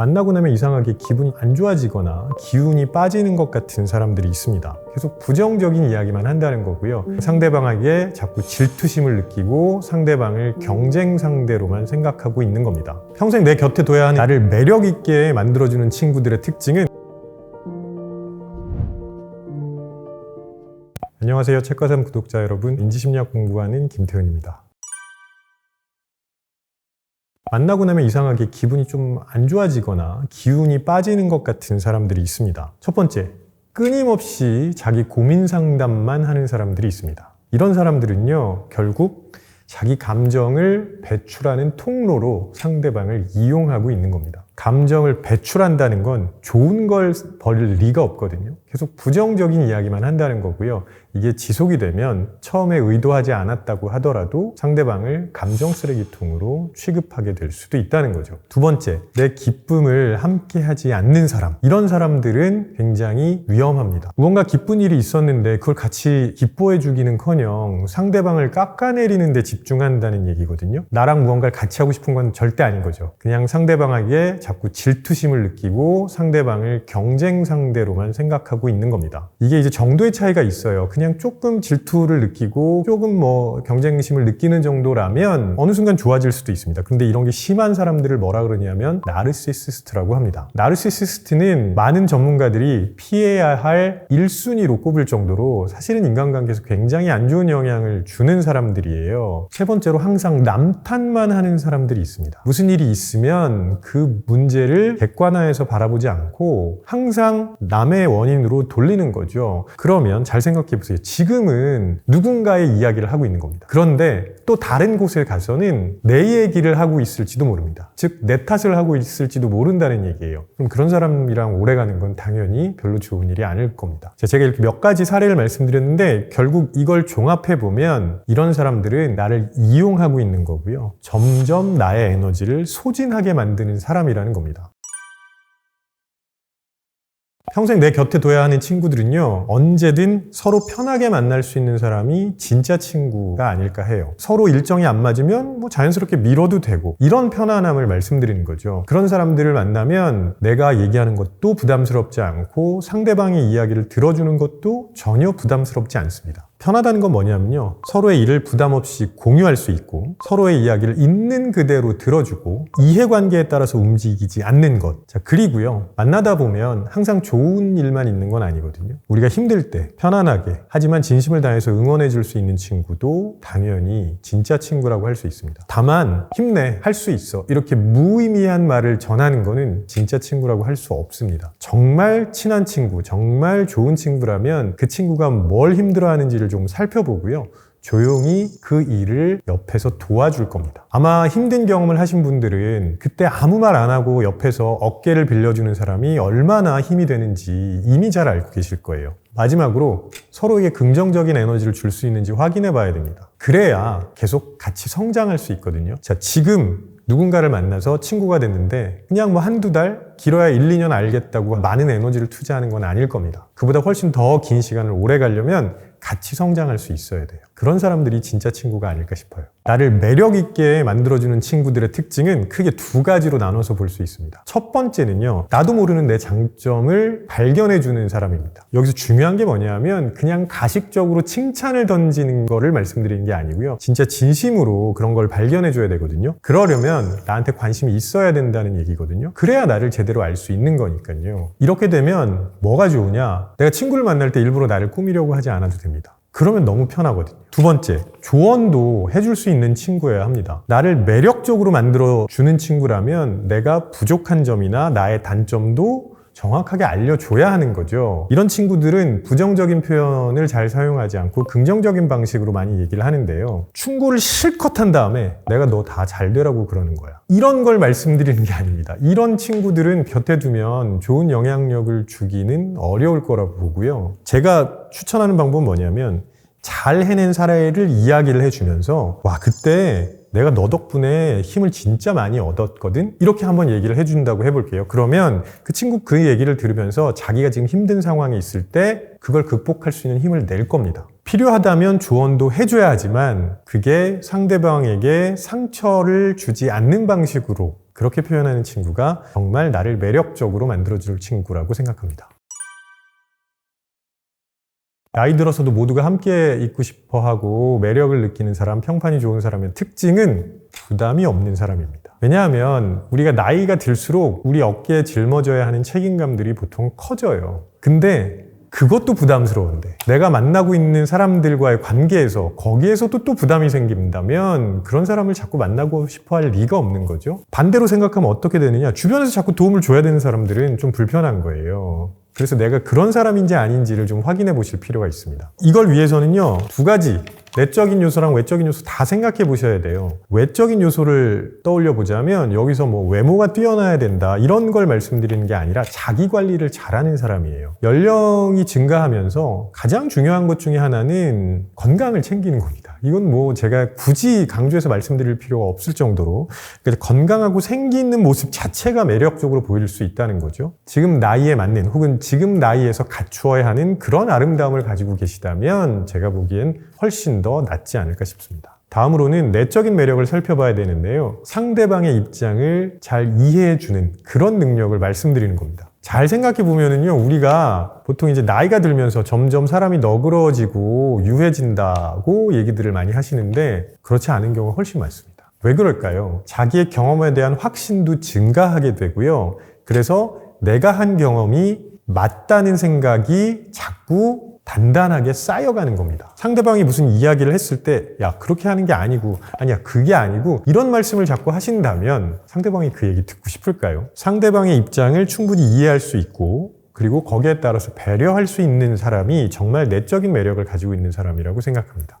만나고 나면 이상하게 기분이 안 좋아지거나 기운이 빠지는 것 같은 사람들이 있습니다. 계속 부정적인 이야기만 한다는 거고요. 상대방에게 자꾸 질투심을 느끼고 상대방을 경쟁 상대로만 생각하고 있는 겁니다. 평생 내 곁에 둬야 하는 나를 매력 있게 만들어주는 친구들의 특징은 안녕하세요. 책과삼 구독자 여러분. 인지심리학 공부하는 김태훈입니다. 만나고 나면 이상하게 기분이 좀 안 좋아지거나 기운이 빠지는 것 같은 사람들이 있습니다. 첫 번째, 끊임없이 자기 고민 상담만 하는 사람들이 있습니다. 이런 사람들은요, 결국 자기 감정을 배출하는 통로로 상대방을 이용하고 있는 겁니다. 감정을 배출한다는 건 좋은 걸 벌일 리가 없거든요. 계속 부정적인 이야기만 한다는 거고요. 이게 지속이 되면 처음에 의도하지 않았다고 하더라도 상대방을 감정 쓰레기통으로 취급하게 될 수도 있다는 거죠. 두 번째, 내 기쁨을 함께 하지 않는 사람. 이런 사람들은 굉장히 위험합니다. 무언가 기쁜 일이 있었는데 그걸 같이 기뻐해 주기는 커녕 상대방을 깎아내리는 데 집중한다는 얘기거든요. 나랑 무언가를 같이 하고 싶은 건 절대 아닌 거죠. 그냥 상대방에게 자꾸 질투심을 느끼고 상대방을 경쟁 상대로만 생각하고 있는 겁니다. 이게 이제 정도의 차이가 있어요. 그냥 조금 질투를 느끼고 조금 뭐 경쟁심을 느끼는 정도라면 어느 순간 좋아질 수도 있습니다. 근데 이런 게 심한 사람들을 뭐라 그러냐면 나르시시스트라고 합니다. 나르시시스트는 많은 전문가들이 피해야 할 1순위로 꼽을 정도로 사실은 인간관계에서 굉장히 안 좋은 영향을 주는 사람들이에요. 세 번째로 항상 남탓만 하는 사람들이 있습니다. 무슨 일이 있으면 그 문 제를 객관화해서 바라보지 않고 항상 남의 원인으로 돌리는 거죠. 그러면 잘 생각해 보세요. 지금은 누군가의 이야기를 하고 있는 겁니다. 그런데 또 다른 곳에 가서는 내 얘기를 하고 있을지도 모릅니다. 즉, 내 탓을 하고 있을지도 모른다는 얘기예요. 그럼 그런 사람이랑 오래 가는 건 당연히 별로 좋은 일이 아닐 겁니다. 자, 제가 이렇게 몇 가지 사례를 말씀드렸는데 결국 이걸 종합해 보면 이런 사람들은 나를 이용하고 있는 거고요. 점점 나의 에너지를 소진하게 만드는 사람이라는 겁니다. 평생 내 곁에 둬야 하는 친구들은요, 언제든 서로 편하게 만날 수 있는 사람이 진짜 친구가 아닐까 해요. 서로 일정이 안 맞으면 뭐 자연스럽게 미뤄도 되고, 이런 편안함을 말씀드리는 거죠. 그런 사람들을 만나면 내가 얘기하는 것도 부담스럽지 않고 상대방의 이야기를 들어주는 것도 전혀 부담스럽지 않습니다. 편하다는 건 뭐냐면요. 서로의 일을 부담 없이 공유할 수 있고, 서로의 이야기를 있는 그대로 들어주고, 이해관계에 따라서 움직이지 않는 것. 자, 그리고요. 만나다 보면 항상 좋은 일만 있는 건 아니거든요. 우리가 힘들 때 편안하게, 하지만 진심을 다해서 응원해 줄 수 있는 친구도 당연히 진짜 친구라고 할 수 있습니다. 다만, 힘내, 할 수 있어. 이렇게 무의미한 말을 전하는 거는 진짜 친구라고 할 수 없습니다. 정말 친한 친구, 정말 좋은 친구라면 그 친구가 뭘 힘들어 하는지를 좀 살펴보고요. 조용히 그 일을 옆에서 도와줄 겁니다. 아마 힘든 경험을 하신 분들은 그때 아무 말 안 하고 옆에서 어깨를 빌려주는 사람이 얼마나 힘이 되는지 이미 잘 알고 계실 거예요. 마지막으로 서로에게 긍정적인 에너지를 줄 수 있는지 확인해 봐야 됩니다. 그래야 계속 같이 성장할 수 있거든요. 자, 지금 누군가를 만나서 친구가 됐는데 그냥 뭐 한두 달, 길어야 1, 2년 알겠다고 많은 에너지를 투자하는 건 아닐 겁니다. 그보다 훨씬 더 긴 시간을 오래 가려면 같이 성장할 수 있어야 돼요. 그런 사람들이 진짜 친구가 아닐까 싶어요. 나를 매력 있게 만들어주는 친구들의 특징은 크게 두 가지로 나눠서 볼 수 있습니다. 첫 번째는요, 나도 모르는 내 장점을 발견해주는 사람입니다. 여기서 중요한 게 뭐냐면 그냥 가식적으로 칭찬을 던지는 거를 말씀드리는 게 아니고요. 진짜 진심으로 그런 걸 발견해줘야 되거든요. 그러려면 나한테 관심이 있어야 된다는 얘기거든요. 그래야 나를 제대로 알 수 있는 거니까요. 이렇게 되면 뭐가 좋으냐? 내가 친구를 만날 때 일부러 나를 꾸미려고 하지 않아도 됩니다. 그러면 너무 편하거든요. 두 번째, 조언도 해줄 수 있는 친구여야 합니다. 나를 매력적으로 만들어 주는 친구라면 내가 부족한 점이나 나의 단점도 정확하게 알려줘야 하는 거죠. 이런 친구들은 부정적인 표현을 잘 사용하지 않고 긍정적인 방식으로 많이 얘기를 하는데요. 충고를 실컷 한 다음에 내가 너 다 잘 되라고 그러는 거야. 이런 걸 말씀드리는 게 아닙니다. 이런 친구들은 곁에 두면 좋은 영향력을 주기는 어려울 거라고 보고요. 제가 추천하는 방법은 뭐냐면 잘 해낸 사례를 이야기를 해주면서 와 그때 내가 너 덕분에 힘을 진짜 많이 얻었거든? 이렇게 한번 얘기를 해준다고 해볼게요. 그러면 그 친구 그 얘기를 들으면서 자기가 지금 힘든 상황에 있을 때 그걸 극복할 수 있는 힘을 낼 겁니다. 필요하다면 조언도 해줘야 하지만 그게 상대방에게 상처를 주지 않는 방식으로 그렇게 표현하는 친구가 정말 나를 매력적으로 만들어줄 친구라고 생각합니다. 나이 들어서도 모두가 함께 있고 싶어 하고 매력을 느끼는 사람, 평판이 좋은 사람의 특징은 부담이 없는 사람입니다. 왜냐하면 우리가 나이가 들수록 우리 어깨에 짊어져야 하는 책임감들이 보통 커져요. 근데 그것도 부담스러운데 내가 만나고 있는 사람들과의 관계에서 거기에서도 또 부담이 생긴다면 그런 사람을 자꾸 만나고 싶어 할 리가 없는 거죠. 반대로 생각하면 어떻게 되느냐? 주변에서 자꾸 도움을 줘야 되는 사람들은 좀 불편한 거예요. 그래서 내가 그런 사람인지 아닌지를 좀 확인해 보실 필요가 있습니다. 이걸 위해서는요, 두 가지. 내적인 요소랑 외적인 요소 다 생각해 보셔야 돼요. 외적인 요소를 떠올려 보자면 여기서 뭐 외모가 뛰어나야 된다 이런 걸 말씀드리는 게 아니라 자기 관리를 잘하는 사람이에요. 연령이 증가하면서 가장 중요한 것 중에 하나는 건강을 챙기는 겁니다. 이건 뭐 제가 굳이 강조해서 말씀드릴 필요가 없을 정도로 건강하고 생기 있는 모습 자체가 매력적으로 보일 수 있다는 거죠. 지금 나이에 맞는 혹은 지금 나이에서 갖추어야 하는 그런 아름다움을 가지고 계시다면 제가 보기엔 훨씬 더 낫지 않을까 싶습니다. 다음으로는 내적인 매력을 살펴봐야 되는데요. 상대방의 입장을 잘 이해해주는 그런 능력을 말씀드리는 겁니다. 잘 생각해 보면은요, 우리가 보통 이제 나이가 들면서 점점 사람이 너그러지고 유해진다고 얘기들을 많이 하시는데 그렇지 않은 경우가 훨씬 많습니다. 왜 그럴까요? 자기의 경험에 대한 확신도 증가하게 되고요. 그래서 내가 한 경험이 맞다는 생각이 자꾸 단단하게 쌓여가는 겁니다. 상대방이 무슨 이야기를 했을 때, 야, 그렇게 하는 게 아니고, 아니야, 그게 아니고, 이런 말씀을 자꾸 하신다면 상대방이 그 얘기 듣고 싶을까요? 상대방의 입장을 충분히 이해할 수 있고, 그리고 거기에 따라서 배려할 수 있는 사람이 정말 내적인 매력을 가지고 있는 사람이라고 생각합니다.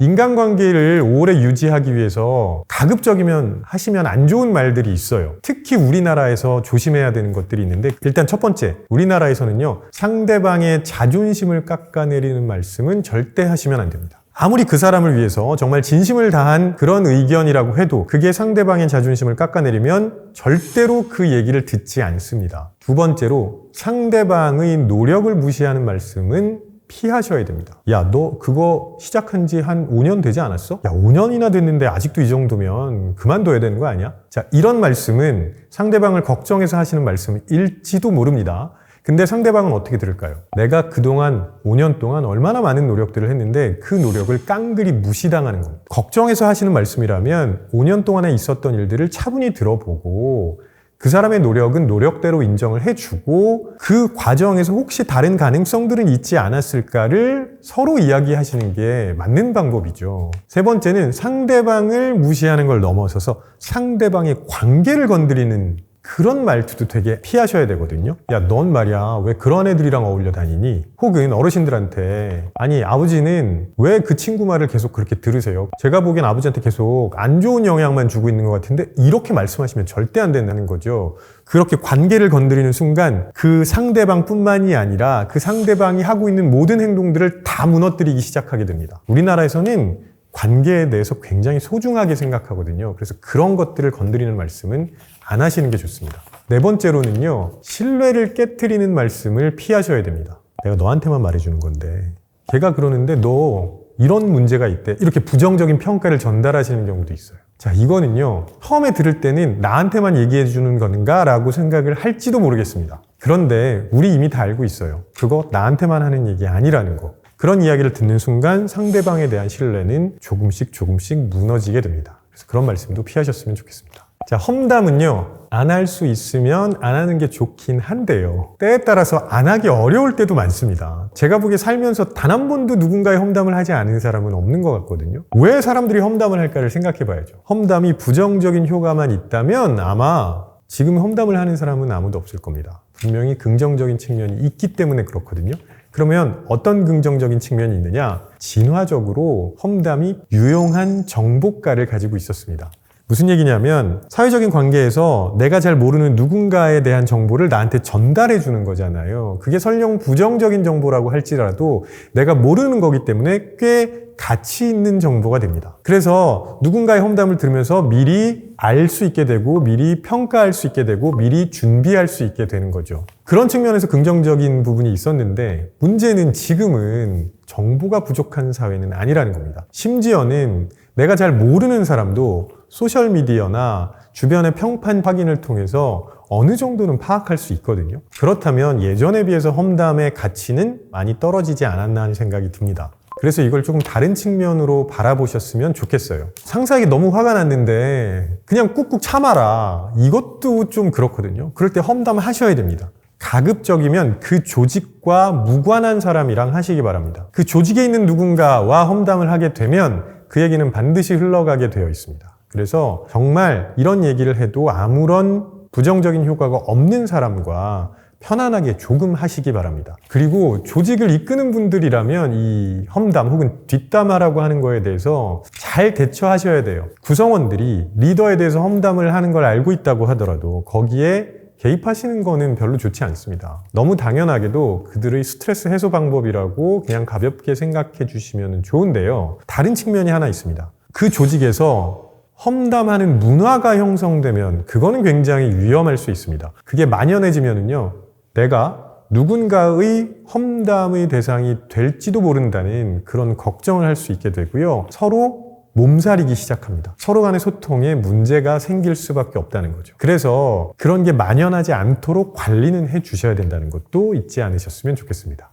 인간관계를 오래 유지하기 위해서 가급적이면 하시면 안 좋은 말들이 있어요. 특히 우리나라에서 조심해야 되는 것들이 있는데 일단 첫 번째, 우리나라에서는요. 상대방의 자존심을 깎아내리는 말씀은 절대 하시면 안 됩니다. 아무리 그 사람을 위해서 정말 진심을 다한 그런 의견이라고 해도 그게 상대방의 자존심을 깎아내리면 절대로 그 얘기를 듣지 않습니다. 두 번째로 상대방의 노력을 무시하는 말씀은 피하셔야 됩니다. 야, 너 그거 시작한 지 한 5년 되지 않았어? 야, 5년이나 됐는데 아직도 이 정도면 그만둬야 되는 거 아니야? 자, 이런 말씀은 상대방을 걱정해서 하시는 말씀일지도 모릅니다. 근데 상대방은 어떻게 들을까요? 내가 그동안 5년 동안 얼마나 많은 노력들을 했는데 그 노력을 깡그리 무시당하는 겁니다. 걱정해서 하시는 말씀이라면 5년 동안에 있었던 일들을 차분히 들어보고 그 사람의 노력은 노력대로 인정을 해주고 그 과정에서 혹시 다른 가능성들은 있지 않았을까를 서로 이야기하시는 게 맞는 방법이죠. 세 번째는 상대방을 무시하는 걸 넘어서서 상대방의 관계를 건드리는 그런 말투도 되게 피하셔야 되거든요. 야, 넌 말이야. 왜 그런 애들이랑 어울려 다니니? 혹은 어르신들한테 아니, 아버지는 왜 그 친구 말을 계속 그렇게 들으세요? 제가 보기엔 아버지한테 계속 안 좋은 영향만 주고 있는 것 같은데 이렇게 말씀하시면 절대 안 된다는 거죠. 그렇게 관계를 건드리는 순간 그 상대방 뿐만이 아니라 그 상대방이 하고 있는 모든 행동들을 다 무너뜨리기 시작하게 됩니다. 우리나라에서는 관계에 대해서 굉장히 소중하게 생각하거든요. 그래서 그런 것들을 건드리는 말씀은 안 하시는 게 좋습니다. 네 번째로는요, 신뢰를 깨뜨리는 말씀을 피하셔야 됩니다. 내가 너한테만 말해주는 건데, 걔가 그러는데 너 이런 문제가 있대. 이렇게 부정적인 평가를 전달하시는 경우도 있어요. 자, 이거는요, 처음에 들을 때는 나한테만 얘기해 주는 건가? 라고 생각을 할지도 모르겠습니다. 그런데 우리 이미 다 알고 있어요. 그거 나한테만 하는 얘기 아니라는 거. 그런 이야기를 듣는 순간 상대방에 대한 신뢰는 조금씩 조금씩 무너지게 됩니다. 그래서 그런 말씀도 피하셨으면 좋겠습니다. 자, 험담은요, 안 할 수 있으면 안 하는 게 좋긴 한데요. 때에 따라서 안 하기 어려울 때도 많습니다. 제가 보기에 살면서 단 한 번도 누군가의 험담을 하지 않은 사람은 없는 것 같거든요. 왜 사람들이 험담을 할까를 생각해 봐야죠. 험담이 부정적인 효과만 있다면 아마 지금 험담을 하는 사람은 아무도 없을 겁니다. 분명히 긍정적인 측면이 있기 때문에 그렇거든요. 그러면 어떤 긍정적인 측면이 있느냐? 진화적으로 험담이 유용한 정보가를 가지고 있었습니다. 무슨 얘기냐면 사회적인 관계에서 내가 잘 모르는 누군가에 대한 정보를 나한테 전달해 주는 거잖아요. 그게 설령 부정적인 정보라고 할지라도 내가 모르는 거기 때문에 꽤 가치 있는 정보가 됩니다. 그래서 누군가의 험담을 들으면서 미리 알 수 있게 되고 미리 평가할 수 있게 되고 미리 준비할 수 있게 되는 거죠. 그런 측면에서 긍정적인 부분이 있었는데 문제는 지금은 정보가 부족한 사회는 아니라는 겁니다. 심지어는 내가 잘 모르는 사람도 소셜미디어나 주변의 평판 확인을 통해서 어느 정도는 파악할 수 있거든요. 그렇다면 예전에 비해서 험담의 가치는 많이 떨어지지 않았나 하는 생각이 듭니다. 그래서 이걸 조금 다른 측면으로 바라보셨으면 좋겠어요. 상사에게 너무 화가 났는데 그냥 꾹꾹 참아라. 이것도 좀 그렇거든요. 그럴 때 험담을 하셔야 됩니다. 가급적이면 그 조직과 무관한 사람이랑 하시기 바랍니다. 그 조직에 있는 누군가와 험담을 하게 되면 그 얘기는 반드시 흘러가게 되어 있습니다. 그래서 정말 이런 얘기를 해도 아무런 부정적인 효과가 없는 사람과 편안하게 조금 하시기 바랍니다. 그리고 조직을 이끄는 분들이라면 이 험담 혹은 뒷담화라고 하는 거에 대해서 잘 대처하셔야 돼요. 구성원들이 리더에 대해서 험담을 하는 걸 알고 있다고 하더라도 거기에 개입하시는 거는 별로 좋지 않습니다. 너무 당연하게도 그들의 스트레스 해소 방법이라고 그냥 가볍게 생각해 주시면 좋은데요. 다른 측면이 하나 있습니다. 그 조직에서 험담하는 문화가 형성되면 그거는 굉장히 위험할 수 있습니다. 그게 만연해지면은요, 내가 누군가의 험담의 대상이 될지도 모른다는 그런 걱정을 할 수 있게 되고요. 서로 몸살이기 시작합니다. 서로 간의 소통에 문제가 생길 수밖에 없다는 거죠. 그래서 그런 게 만연하지 않도록 관리는 해 주셔야 된다는 것도 잊지 않으셨으면 좋겠습니다.